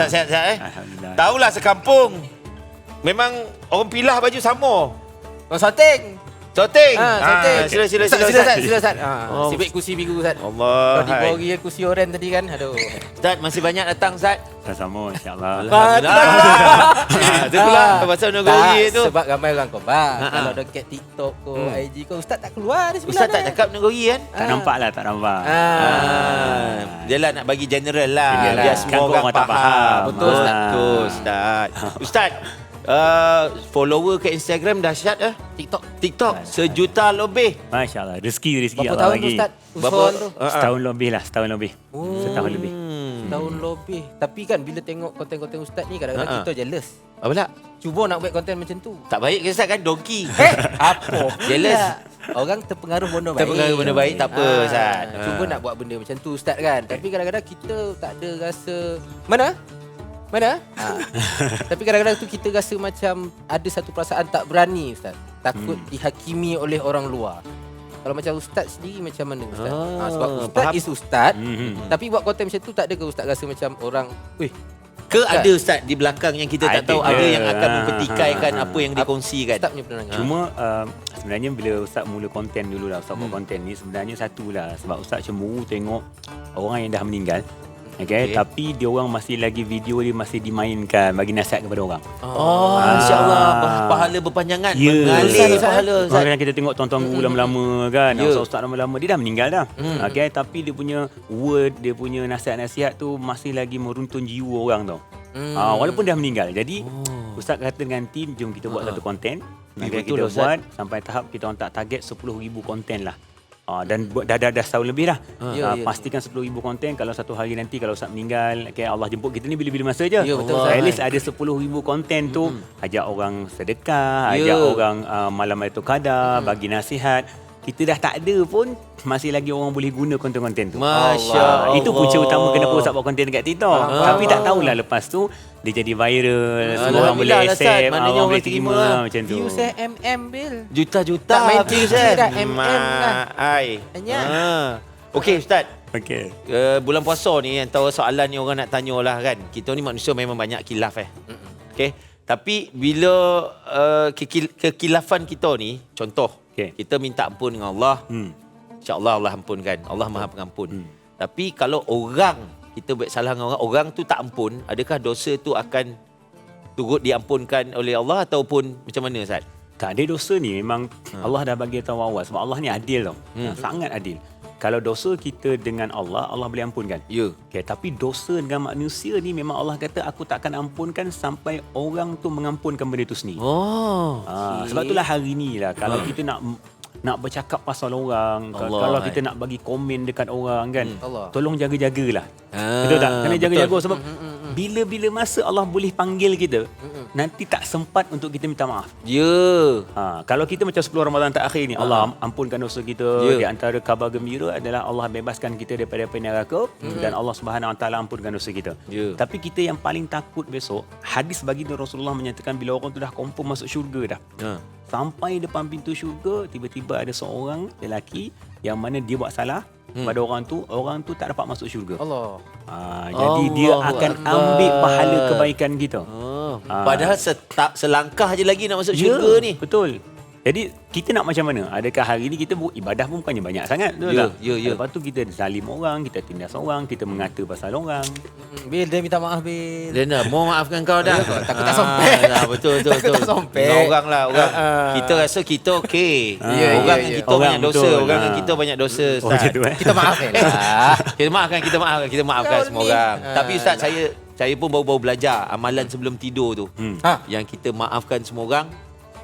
Ustaz sihat-sihat eh? Alhamdulillah. Tahulah sekampung. Memang orang pilah baju sama. Oh, sorting. Sorting. Ha, sorting. Ah, sila sila Ustaz, sila. Sila, Ustaz. Ustaz. Sila, Ustaz. Ha, Oh. sibuk kursi biru, Ustaz. Allah. Kalau di bawah dia kursi oren tadi kan. Aduh. Ustaz masih banyak datang Ustaz. Sama-sama insya-Allah. Alhamdulillah. Ah, tu pula pasal nunggu tak, hari tu. Sebab ramai orang kompak. Ha, ha. Kalau dekat TikTok ko, Hmm. IG ko, Ustaz tak keluar dari sebelah Ustaz tak cakap nunggu hari kan? Tak nampak lah, tak nampak. Ah, dia lah nak bagi general lah biar semua orang, faham. Betul Ustaz. Ah. Betul Ustaz. Ustaz, uh, follower ke Instagram dahsyat eh. TikTok. TikTok sejuta lebih. Masya Allah. Rezeki, rezeki Berapa Allah tahun tu, bagi. Ustaz? Berapa? Usahawan tu. Ah, ah. Setahun lebih lah, setahun lebih. Oh. Setahun lebih. Hmm. Tahun lebih. Tapi kan bila tengok konten-konten Ustaz ni kadang-kadang ha. kita jealous. Apa pula? Cuba nak buat konten macam tu. Tak baik ke Ustaz kan donkey. Eh, apa? Jealous. Orang terpengaruh benda baik. Terpengaruh benda baik, tak apa, Ah, Ustaz. Cuba nak buat benda macam tu Ustaz kan. Tapi kadang-kadang kita tak ada rasa mana? Mana? Ha. Tapi kadang-kadang tu kita rasa macam ada satu perasaan tak berani Ustaz. Takut Hmm. dihakimi oleh orang luar. Kalau macam Ustaz sendiri macam mana Ustaz? Ah, ha, sebab Ustaz faham. is Ustaz. Mhm. Tapi buat konten macam tu tak ada ke Ustaz rasa macam orang, weh, Ke ada Ustaz di belakang yang kita tak Ada tahu ke? ada yang akan Ah, mempertikaikan ah, apa yang dikongsikan. Ustaz punya pendengar. Cuma uh, sebenarnya bila Ustaz mula konten dulu lah, Ustaz buat Hmm. konten ni sebenarnya satu lah. Sebab Ustaz cemburu tengok orang yang dah meninggal. Okay, Okey. tapi dia orang masih lagi video dia masih dimainkan bagi nasihat kepada orang. Oh, Ah. insya-Allah pahala berpanjangan Ya. mengalir Ustaz, pahala Ustaz. Orang kita tengok tuan-tuan guru lama-lama kan, yeah. ustaz lama-lama dia dah meninggal dah. Hmm. Okay, tapi dia punya word, dia punya nasihat-nasihat tu masih lagi meruntun jiwa orang tau. Hmm. Ah, walaupun dah meninggal. Jadi Oh. ustaz kata dengan tim jom kita buat Ha. satu konten. Okay, betul kita buat sampai tahap kita orang tak target 10,000 konten lah. Ah, dan dah, dah, dah setahun lebih dah. Ha. Ya, ya. pastikan 10,000 konten kalau satu hari nanti kalau Ustaz meninggal, okay, Allah jemput kita ni bila-bila masa je. Ya, betul. At least ada 10,000 konten tu ajak orang sedekah, Ya. ajak orang uh, malam itu kadar, bagi nasihat. Kita dah tak ada pun masih lagi orang boleh guna konten-konten tu. Masya Ah, Allah. Itu punca utama kenapa Ustaz buat konten dekat TikTok. Ah. Tapi tak tahulah lepas tu dia jadi viral, semua orang boleh lah, accept, ah, Maknanya orang orang boleh terima terima lah. macam tu. View saya MM Bil. Juta-juta Tak main views, kan? dah, MM lah. Ai. Ah. Okey Ustaz. Okey. Uh, bulan puasa ni antara soalan ni orang nak tanya lah kan. Kita ni manusia memang banyak kilaf eh. Okey. Tapi bila uh, kekil- kekilafan kita ni contoh Okey. kita minta ampun dengan Allah, Hmm. insya-Allah Allah ampunkan. Allah Maha Pengampun. Hmm. Tapi kalau orang kita buat salah dengan orang, orang tu tak ampun, adakah dosa tu akan turut diampunkan oleh Allah ataupun macam mana Ustaz? Tak ada dosa ni memang Allah dah bagi tahu awal sebab Allah ni adil tau. Hmm. Sangat adil. Kalau dosa kita dengan Allah, Allah boleh ampunkan. Ya. Okay, tapi dosa dengan manusia ni memang Allah kata aku takkan ampunkan sampai orang tu mengampunkan benda tu sendiri. Oh. Ah, sebab itulah hari ni lah kalau kita nak nak bercakap pasal orang, Allah, kalau hai. kita nak bagi komen dekat orang kan, Hmm. Allah. tolong jaga-jagalah. Ah, betul tak? Kena jaga-jaga sebab bila-bila masa Allah boleh panggil kita, nanti tak sempat untuk kita minta maaf. Ya. Ha, kalau kita macam 10 Ramadan terakhir ni, Allah ampunkan dosa kita. Ya. Di antara khabar gembira adalah Allah bebaskan kita daripada api neraka dan Allah Subhanahu Wa Taala ampunkan dosa kita. Ya. Tapi kita yang paling takut besok, hadis baginda Rasulullah menyatakan bila orang tu dah confirm masuk syurga dah. Ha. Sampai depan pintu syurga, tiba-tiba ada seorang lelaki yang mana dia buat salah Hmm. pada orang tu, orang tu tak dapat masuk syurga. Allah. Ha, jadi dia Allahu akan Akbar. ambil pahala kebaikan kita. Oh. Ah. Padahal setak selangkah je lagi nak masuk Ya, syurga ni. Betul. Jadi kita nak macam mana? Adakah hari ni kita buat ibadah pun bukannya banyak sangat, betul Ya, tak? ya, ya. Lepas tu kita zalim orang, kita tindas orang, kita mengata pasal orang. Bil, dia minta maaf, Bil. Lena, mohon maafkan kau dah. Takut tak Ah, sompek. Nah, betul betul Takut betul. tak sompek. Dengan orang lah, orang. Ah, ah. Kita rasa kita okey. Ya, orang ya, dengan ya. kita Orang banyak dosa, betul. orang dengan Ah. kita banyak dosa. Oh, Ustaz. macam tu eh? Kita maafkan lah. kita maafkan, kita maafkan, kita maafkan Kau semua ni. orang. Ah. Tapi Ustaz saya saya pun baru-baru belajar amalan sebelum tidur tu. Hmm. Ha. Yang kita maafkan semua orang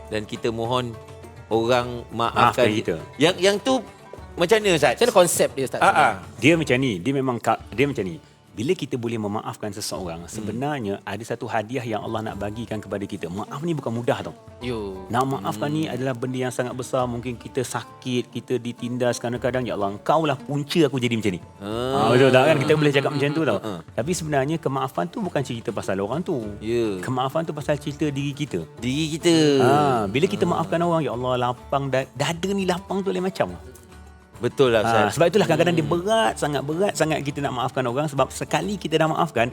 dan kita mohon orang Maafkan maafkan kita. Yang yang tu macam mana Ustaz? Macam mana konsep dia, Ustaz? Ah, ah. Dia macam ni, dia memang ka- dia macam ni. Bila kita boleh memaafkan seseorang, sebenarnya ada satu hadiah yang Allah nak bagikan kepada kita. Maaf ni bukan mudah tau. Yo. Nak maafkan ni adalah benda yang sangat besar. Mungkin kita sakit, kita ditindas kadang-kadang. Ya Allah, engkau lah punca aku jadi macam ni. Ah. Ah, betul tak kan? Kita boleh cakap macam tu tau. Ah. Tapi sebenarnya kemaafan tu bukan cerita pasal orang tu. Ya. Kemaafan tu pasal cerita diri kita. Diri kita. Ha, bila kita maafkan orang, ya Allah lapang da- dada ni lapang tu lain macam. Betul lah Ha, Ustaz. sebab itulah kadang-kadang dia berat, sangat berat sangat kita nak maafkan orang sebab sekali kita dah maafkan,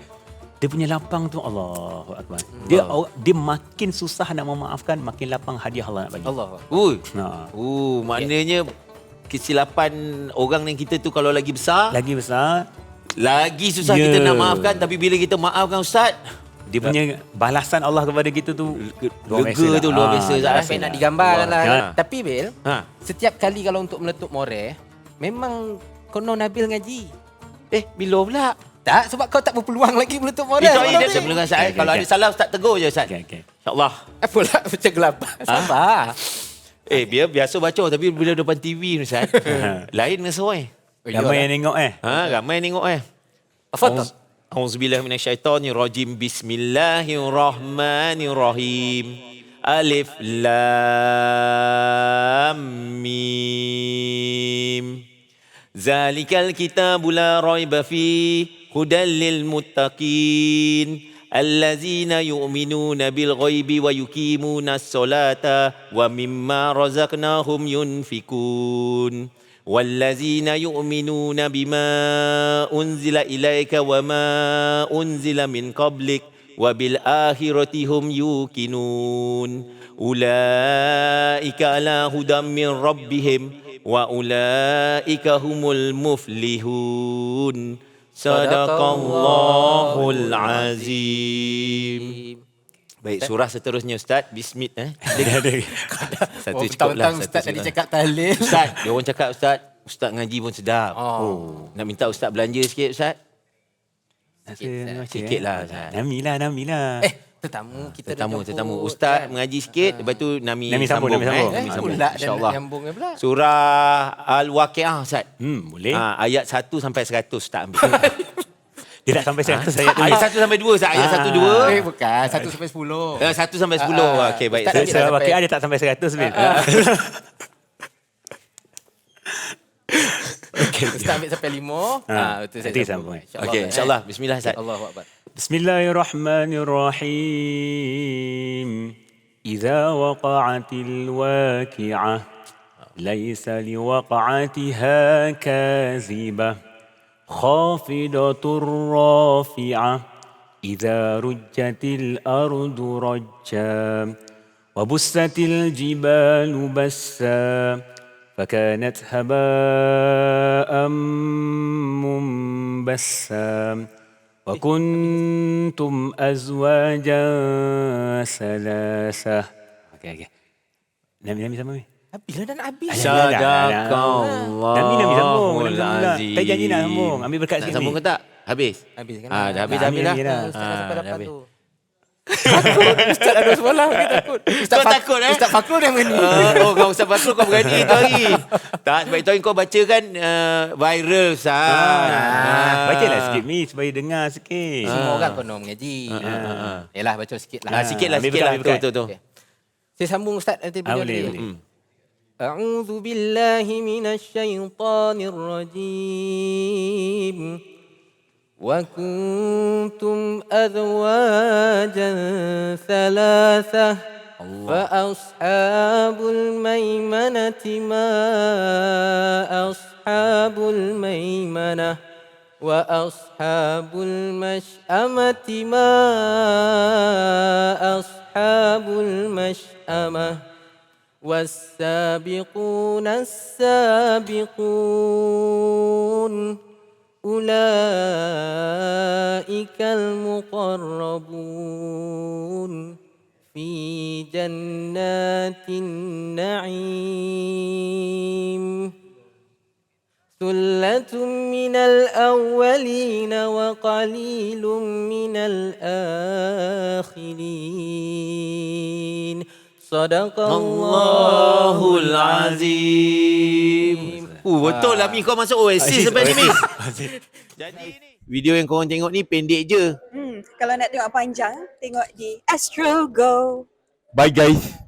dia punya lapang tu Allahu akbar. Dia Allah. dia makin susah nak memaafkan, makin lapang hadiah Allah nak bagi. Allah. Ui. Ha. Uh, maknanya kesilapan orang yang kita tu kalau lagi besar, Lagi besar, lagi susah Ya. kita nak maafkan tapi bila kita maafkan ustaz, dia punya balasan Allah kepada kita tu luar lega biasa tu lah. luar Ah, biasa Tak Zat. sampai nak digambarkan lah. Ya. Tapi Bil, Ha. setiap kali kalau untuk meletup more, memang konon Nabil ngaji. Eh, bila pula? Tak, sebab kau tak berpeluang lagi meletup more. Itu saya mulakan saya. Okey, Kalau okey. ada salah ustaz tegur je ustaz. Okey, okey. InsyaAllah. Apa lah macam gelap. Sabar. Eh, biar biasa baca tapi bila depan TV ni ustaz, lain dengan seorang. Ramai yang tengok eh. Ha, ramai tengok eh. Fadal. Auzubillah minasyaitonir rajim. Bismillahirrahmanirrahim. Alif lam mim. Zalikal kitabu la raiba fi hudan lil muttaqin allazina yu'minuna bil ghaibi wa yuqimuna as-salata wa mimma razaqnahum yunfikun. والذين يؤمنون بما أنزل إليك وما أنزل من قبلك وبالآخرة هم يوقنون. أولئك على هدى من ربهم وأولئك هم المفلحون. صدق الله العظيم. Baik, surah seterusnya Ustaz. Bismit eh. Satu Oh, cukup lah. satu Ustaz tadi cakap tahlil. Ustaz, dia orang cakap Ustaz, Ustaz ngaji pun sedap. Oh. Nak minta Ustaz belanja sikit Ustaz? Sikit, Sikit lah, Ustaz. Nami lah, Nami lah. Eh, tetamu kita dah Tetamu, jemput, tetamu. Ustaz kan? mengaji sikit, lepas tu Nami, Nami sambung, Nami sambung. Eh, Nami sambung. pula dan InsyaAllah. pula. Surah Al-Waqi'ah Ustaz. Hmm, boleh. Ha, ayat 1 sampai 100 Ustaz ambil. Dia tak sampai 100 ayat tu. ayat 1 sampai 2 Ustaz. Ayat Ah. 1, 2. Eh, bukan. 1 sampai 10. Eh, 1 sampai 10. Ah, Okey, baik. Ustaz Saya- ambil Surah sampai- Waqi'ah dia tak sampai 100 Bil. Ustaz ambil sampai 5. Ha, Ah, betul saya nanti sambung. sambung. Okey, insyaAllah. Bismillah Ustaz. Allahu akbar. بسم الله الرحمن الرحيم إذا وقعت الواقعة ليس لوقعتها كاذبة خافضة رافعة إذا رجت الأرض رجا وبست الجبال بسا فكانت هباء منبسا وكنتم أزواجا ثلاثة okay, okay. Nabi Nabi sama Nabi? Bila dan Abi. Sadaqallah. Nabi Nabi sama. Sambung lah. Saya janji nak sambung. Ambil berkat Nak sikit sambung ni. ke tak? Habis? Habis kan? Ah, dah habis, Dah dah habis dah. habis dah. Ustaz dah Ah, sampai dah depan habis. tu. Takut. Ustaz ada sebelah. Dia takut. Ustaz Fak- takut, eh? Ustaz Fakrul yang berani. Uh, oh kau Ustaz Bakul kau berani tu hari. Tak sebab itu hari kau baca kan uh, viral Ustaz. Ah, bacalah sikit ni supaya dengar sikit. Semua orang konon mengaji. ah. Yalah baca sikit lah. Ah, sikit lah, sikit lah. Betul, betul. Saya sambung Ustaz nanti Ah, boleh, boleh. Hmm. أعوذ بالله من الشيطان الرجيم. وكنتم أزواجا ثلاثة. فأصحاب الميمنة ما أصحاب الميمنة. وأصحاب المشأمة ما أصحاب المشأمة. والسابقون السابقون أولئك المقربون في جنات النعيم. ثلة من الأولين وقليل من الآخرين. Sadaqallahul Azim. Uh, betul lah Mi kau masuk OSC sebenarnya. ni Mi. Jadi ni. Video yang korang tengok ni pendek je. Hmm, kalau nak tengok panjang, tengok di Astro Go. Bye guys.